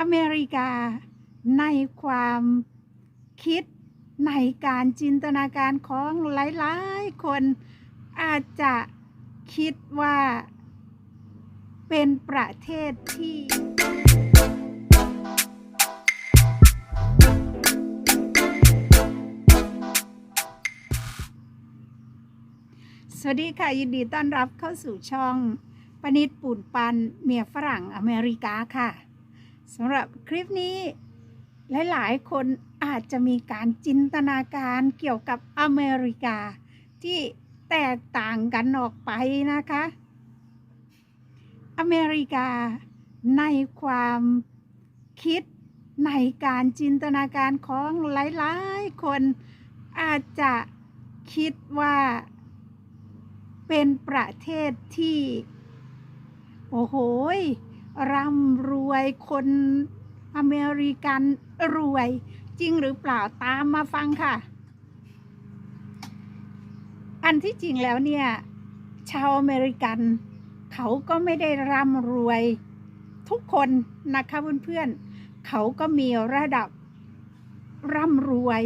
อเมริกา ในความคิดในการจินตนาการของหลายๆ คนอาจจะคิดว่าเป็นประเทศที่สวัสดีค่ะ ยินดีต้อนรับเข้าสู่ช่องปนิดปุ่นปันเมียฝรั่งอเมริกาค่ะ สำหรับคลิปนี้ หลาย ๆ คนอาจจะมีการจินตนาการเกี่ยวกับอเมริกา ที่แตกต่างกันออกไปนะคะ อเมริกาในความคิดในการจินตนาการของหลาย ๆ คนอาจจะคิดว่าเป็นประเทศที่ โอ้โห ร่ำรวยคนอเมริกันรวย จริงหรือเปล่าตามมาฟังค่ะ อันที่จริงแล้วเนี่ย ชาวอเมริกัน เขาก็ไม่ได้ร่ำรวยทุกคนนะคะเพื่อนๆเขาก็มีระดับร่ำรวย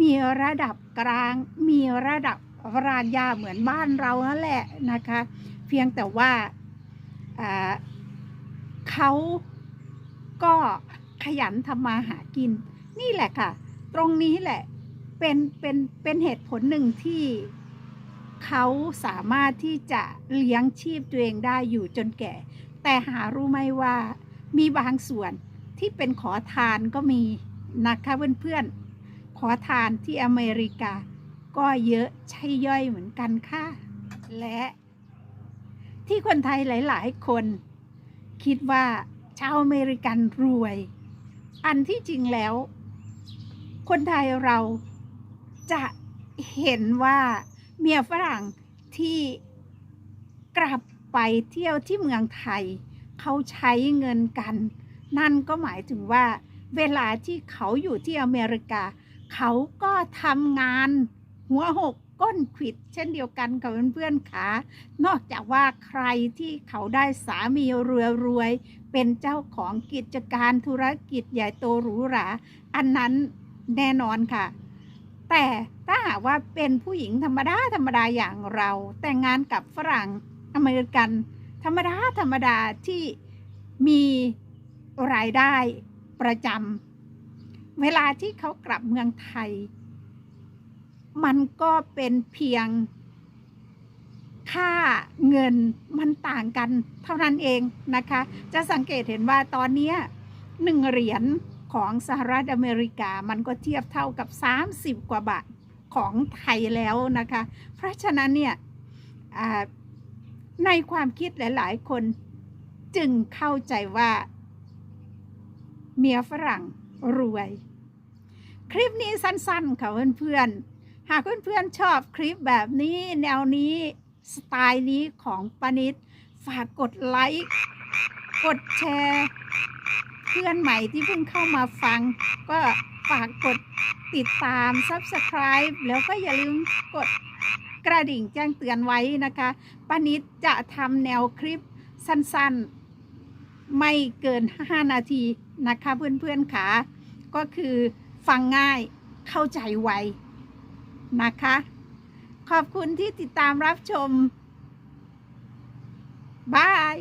มีระดับกลาง มีระดับรานยาเหมือนบ้านเรานั่นแหละนะคะ เพียงแต่ว่า เขาก็ขยันทำมาหากิน นี่แหละค่ะ ตรงนี้แหละ เป็นเป็นเป็นเหตุผลหนึ่งที่เขาสามารถที่จะเลี้ยงชีพตัวเองได้อยู่จนแก่ แต่หารู้ไหมว่ามีบางส่วนที่เป็นขอทานก็มีนะคะเพื่อนๆ ขอทานที่อเมริกา ก็เยอะใช่ย่อยเหมือนกันค่ะ และที่คนไทยหลาย ๆ คน คิดว่าชาวอเมริกันรวย อันที่จริงแล้ว คนไทยเราจะเห็นว่าเมียฝรั่งที่กลับไปเที่ยวที่เมืองไทย เขาใช้เงินกัน นั่นก็หมายถึงว่า เวลาที่เขาอยู่ที่อเมริกา เขาก็ทำงานหัวหก ก้นขิด เช่นเดียวกันกับเพื่อนๆขานอกจากว่าใครที่เขาได้สามีรวยรวยๆเป็นเจ้าของกิจการธุรกิจใหญ่โตหรูหราอันนั้นแน่นอนค่ะ แต่ถ้าหากว่าเป็นผู้หญิงธรรมดาธรรมดาอย่างเรา แต่งงานกับฝรั่งอเมริกัน ธรรมดาธรรมดาที่มีรายได้ประจำเวลาที่เขากลับเมืองไทย มันก็เป็นเพียง ค่าเงินมันต่างกันเท่านั้นเองนะคะ จะสังเกตเห็นว่าตอนนี้หนึ่งเหรียญของสหรัฐอเมริกามันก็เทียบเท่ากับ 30 กว่าบาทของไทยแล้วนะคะ เพราะฉะนั้นเนี่ยในความคิดหลาย ๆ คนจึงเข้าใจว่า เมียฝรั่งรวย คลิปนี้สั้น ๆ ค่ะเพื่อน ๆ หากเพื่อนๆชอบคลิปแบบนี้แนวนี้สไตล์นี้ของปานิดฝากกดไลค์ กดแชร์ เพื่อนใหม่ที่เพิ่งเข้ามาฟัง ก็ฝากกดติดตาม Subscribe แล้วก็อย่าลืมกดกระดิ่งแจ้งเตือนไว้นะคะปานิดจะทำแนวคลิปสั้นๆ ไม่เกิน 5 นาทีนะคะเพื่อนๆค่ะก็คือฟังง่ายเข้าใจไว นะคะ ขอบคุณที่ติดตามรับชมบาย